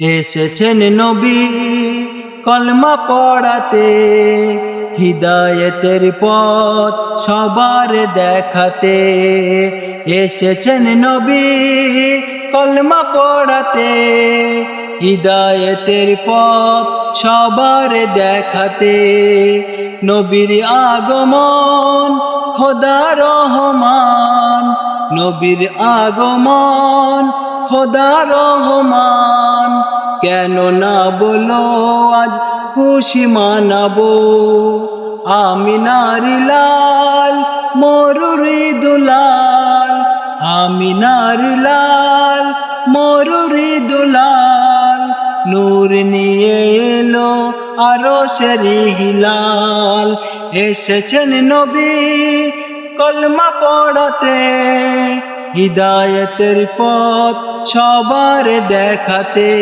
এসেছেন নবী কলমা পড়াতে, হৃদয়তের পথ সবার দেখাতে। এসেছেন নবী কলমা পড়াতে, হৃদয়তের পথ সবার দেখাতে। নবীর আগমন খোদা রহমান নবীর আগমন খোদা রহমান। কেন না বলো, আজ খুশি মানাবো। আমি নারী লাল, মরুরি দুলাল। আমি নারী লাল, মরুরি দুলাল। নূর নিয়ে এলো আরও সেরি হিলাল। এসেছেন নবী কলমা পড়াতে। হৃদায়তের পথ সবার দেখাতে।